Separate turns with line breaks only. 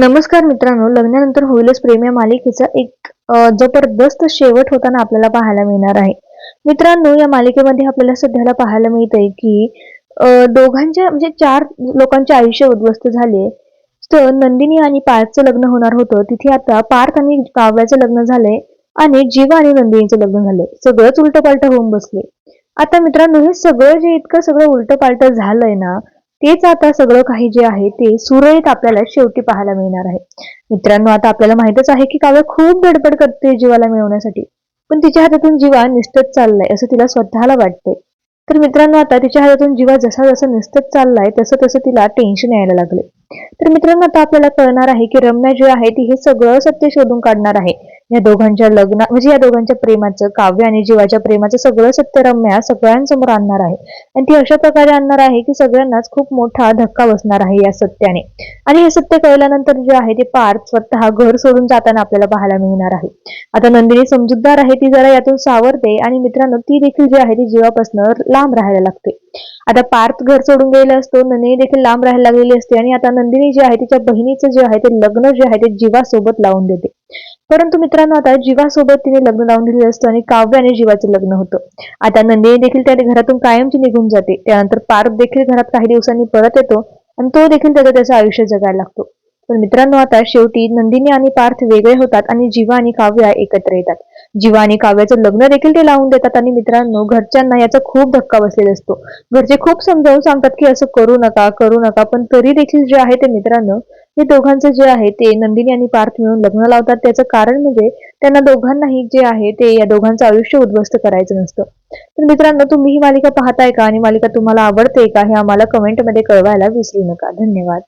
नमस्कार मित्रांनो लग्नानंतर होईलच प्रेम या मालिकेचा एक जबरदस्त शेवट होताना आपल्याला पाहायला मिळणार आहे. मित्रांनो या मालिकेमध्ये आपल्याला सध्याला पाहायला मिळतंय की दोघांच्या म्हणजे चार लोकांचे आयुष्य उद्ध्वस्त झाले. तर नंदिनी आणि पार्थचं लग्न होणार होतं. तिथे आता पार्थ आणि काव्याचं लग्न झालंय आणि जीवा आणि नंदिनीचं लग्न झालंय. सगळंच उलट होऊन बसले. आता मित्रांनो हे सगळं जे इतकं सगळं उलट झालंय ना तेच आता सगळं काही जे आहे ते सुरळीत आपल्याला शेवटी पाहायला मिळणार आहे. मित्रांनो आता आपल्याला माहितच आहे की काव्या खूप धडपड करते जीवाला मिळवण्यासाठी. पण तिच्या हातातून जीवा निसटत चाललाय असं तिला स्वतःला वाटतंय. तर मित्रांनो आता तिच्या हातातून जीवा जसा जसा निसटत चाललाय तसं तसं तिला टेन्शन यायला लागले तर मित्रांनो आता आपल्याला कळणार आहे की रम्या जी आहे ती हे सगळं सत्य शोधून काढणार आहे. या दोघांच्या लग्न म्हणजे या दोघांच्या प्रेमाचं काव्य आणि जीवाच्या प्रेमाचं सगळं सत्य रम्या सगळ्यांसमोर आणणार आहे. आणि ती अशा प्रकारे आणणार आहे की सगळ्यांनाच खूप मोठा धक्का बसणार आहे या सत्याने. आणि हे सत्य कळल्यानंतर जे आहे ते पार्थ स्वतः घर सोडून जाताना आपल्याला पाहायला मिळणार आहे. आता नंदिनी समजूतदार आहे ती जरा यातून सावरते आणि मित्रांनो ती देखील जी आहे ती जीवापासून लांब राहायला लागते. आता पार्थ घर सोडून गेलेला असतो नंदिनी देखील लांब राहायला लागलेली असते आणि आता नंदिनी जे आहे तिच्या बहिणीचं जे आहे ते लग्न जे आहे ते जीवासोबत लावून देते. परंतु मित्रांनो आता जीवासोबत तिने लग्न लावून दिलेलं असतं आणि काव्य आणि जीवाचं लग्न होतं. आता नंदिनी देखील त्या घरातून कायमची निघून जाते. त्यानंतर पार्थ देखील घरात काही दिवसांनी परत येतो आणि तो देखील त्याचं त्याचं आयुष्य जगायला लागतो. पण मित्रांनो आता शेवटी नंदिनी आणि पार्थ वेगळे होतात आणि जीवा आणि काव्य एकत्र येतात. जीवा आणि काव्याचं लग्न देखील ते लावून देतात आणि मित्रांनो घरच्यांना याचा खूप धक्का बसलेला असतो. घरचे खूप समजावून सांगतात की असं करू नका करू नका पण तरी देखील जे आहे ते मित्रांनो हे दोघांचं जे आहे ते नंदिनी आणि पार्थ मिळून लग्न लावतात. त्याचं कारण म्हणजे त्यांना दोघांनाही जे आहे ते या दोघांचं आयुष्य उद्ध्वस्त करायचं नसतं. तर मित्रांनो तुम्ही ही मालिका पाहताय का? आणि मालिका तुम्हाला आवडते का? हे आम्हाला कमेंटमध्ये कळवायला विसरू नका. धन्यवाद.